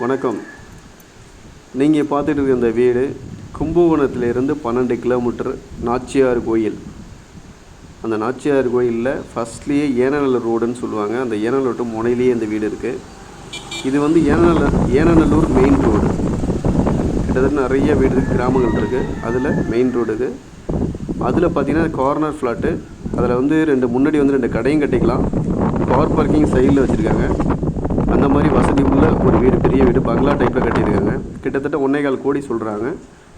வணக்கம். நீங்கள் பார்த்துட்டு இருக்க இந்த வீடு கும்பகோணத்திலிருந்து பன்னெண்டு கிலோமீட்டர் நாச்சியார் கோயில். அந்த நாச்சியார் கோயிலில் ஃபஸ்ட்லேயே ஏனநல்லூர் ரோடுன்னு சொல்லுவாங்க. அந்த ஏனநல்லூர் to முனையிலேயே இந்த வீடு இருக்குது இது வந்து ஏனநல்லூர் ஏனநல்லூர் மெயின் ரோடு கிட்டத்தட்ட நிறைய வீடு கிராமங்கள் இருக்குது அதில் மெயின் ரோடுக்கு அதில் பார்த்திங்கன்னா கார்னர் ஃப்ளாட்டு அதில் வந்து ரெண்டு முன்னாடி வந்து ரெண்டு கடையும் கட்டிக்கலாம். கார் பார்க்கிங் சைடில் வச்சுருக்காங்க. மாதிரி வசதி உள்ள ஒரு வீடு பெரிய வீடு பங்களா டைப்பில் கட்டியிருக்காங்க. கிட்டத்தட்ட ஒன்றே கால் கோடி சொல்கிறாங்க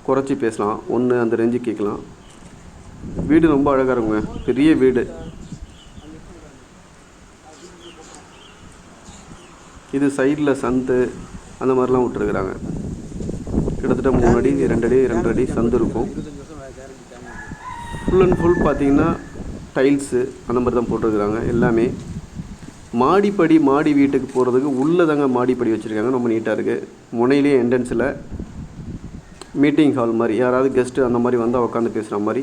குறைச்சி பேசலாம். ஒன்று அந்த ரேஞ்சு கேட்கலாம். வீடு ரொம்ப அழகாக இருக்குங்க. பெரிய வீடு. இது சைடில் சந்து அந்த மாதிரிலாம் விட்டுருக்குறாங்க. கிட்டத்தட்ட மூணு அடி ரெண்டு அடி ரெண்டு அடி சந்து இருக்கும். ஃபுல் அண்ட் ஃபுல் பார்த்தீங்கன்னா டைல்ஸு அந்த மாதிரி தான் போட்டிருக்கிறாங்க. எல்லாமே மாடிப்படி மாடி வீட்டுக்கு போகிறதுக்கு உள்ளே தாங்க மாடிப்படி வச்சுருக்காங்க. ரொம்ப நீட்டாக இருக்குது முனையிலேயே என்ட்ரன்ஸில் மீட்டிங் ஹால் மாதிரி யாராவது கெஸ்ட்டு அந்த மாதிரி வந்தால் உட்காந்து பேசுகிற மாதிரி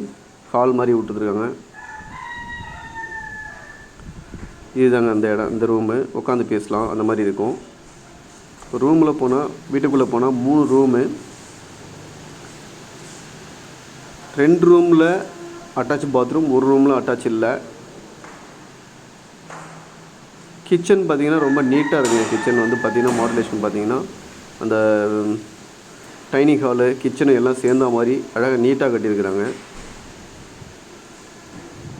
ஹால் மாதிரி விட்டுருக்காங்க இதுதாங்க அந்த இடம் இந்த ரூமு உட்காந்து பேசலாம் அந்த மாதிரி இருக்கும். ரூமில் போனால் வீட்டுக்குள்ளே போனால் மூணு ரூமு ரெண்டு ரூமில் அட்டாச் பாத்ரூம் ஒரு ரூமில் அட்டாச் இல்லை. கிச்சன் பார்த்திங்கன்னா ரொம்ப நீட்டாக இருக்குங்க. கிச்சன் வந்து பார்த்திங்கன்னா மாடுலேஷன் பார்த்தீங்கன்னா அந்த டைனிங் ஹாலு கிச்சனு எல்லாம் சேர்ந்த மாதிரி அழகாக நீட்டாக கட்டியிருக்கிறாங்க.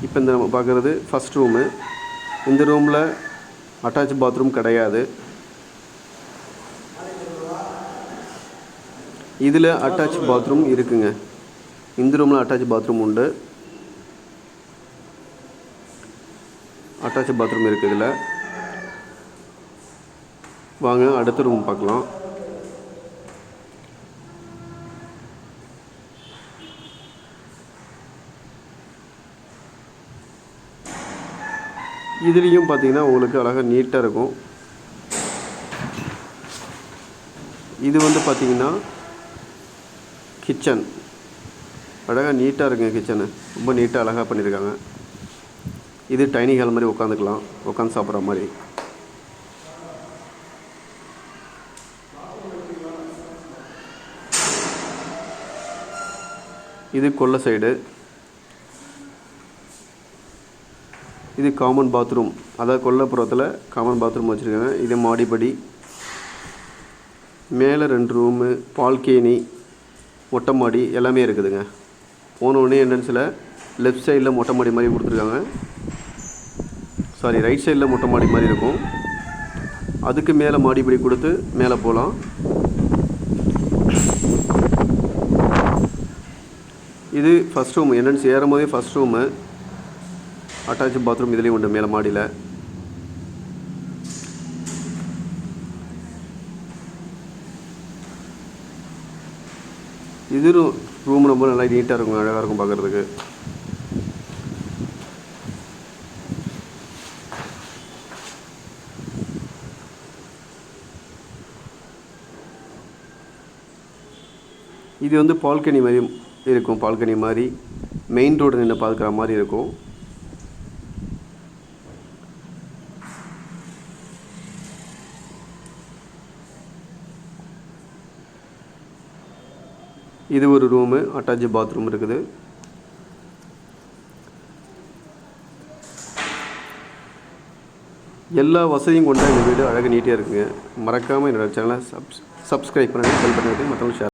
இப்போ இந்த நம்ம பார்க்குறது ஃபஸ்ட் ரூமு இந்த ரூமில் அட்டாச் பாத்ரூம் கிடையாது. இதில் அட்டாச் பாத்ரூம் இருக்குங்க. இந்த ரூமில் அட்டாச் பாத்ரூம் உண்டு. அட்டாச் பாத்ரூம் இருக்குது இதில். வாங்க அடுத்த ரூம் பார்க்கலாம். இதுலேயும் பார்த்தீங்கன்னா உங்களுக்கு அழகாக நீட்டாக இருக்கும். இது வந்து பார்த்தீங்கன்னா கிச்சன் அழகாக நீட்டாக இருக்குங்க கிச்சனு ரொம்ப நீட்டாக அழகாக பண்ணியிருக்காங்க. இது டைனிங் ஹால் மாதிரி உட்காந்துக்கலாம். உட்காந்து சாப்பிட்ற மாதிரி. இது கொல்லை சைடு இது காமன் பாத்ரூம் அதாவது கொல்லைப்புறத்தில் காமன் பாத்ரூம் வச்சுருக்காங்க. இது மாடிப்படி. மேலே ரெண்டு ரூமு பால்கேனி மொட்டை மாடி எல்லாமே இருக்குதுங்க. போனோடனே என்ட்ரன்ஸில் லெஃப்ட் சைடில் மொட்டை மாடி மாதிரி கொடுத்துருக்காங்க. சாரி ரைட் சைடில் மொட்டை மாடி மாதிரி இருக்கும். அதுக்கு மேலே மாடிப்படி கொடுத்து மேலே போகலாம். இது ஃபஸ்ட் ரூம் என்னென்னு ஏறும் போதே ஃபஸ்ட் ரூமு அட்டாச் பாத்ரூம் இதுலேயும் உண்டு மேலே மாடியில். இது ரூம் ரொம்ப நல்லா நீட்டாக இருக்கும் அழகாக இருக்கும் பார்க்குறதுக்கு இது வந்து பால்கனி மாதிரி இருக்கும் பால்கனி மாதிரி மெயின் ரோடு நின்று பார்க்குற மாதிரி இருக்கும். இது ஒரு ரூமு அட்டாச் பாத்ரூம் இருக்குது. எல்லா வசதியும் கொண்ட இந்த வீடு அழகு நீட்டாக இருக்குங்க. மறக்காமல் என்னோடய சேனலை சப்ஸ் சப்ஸ்கிரைப் பண்ணுங்கள் பெல் பண்ணுறது மற்றவங்க ஷேர்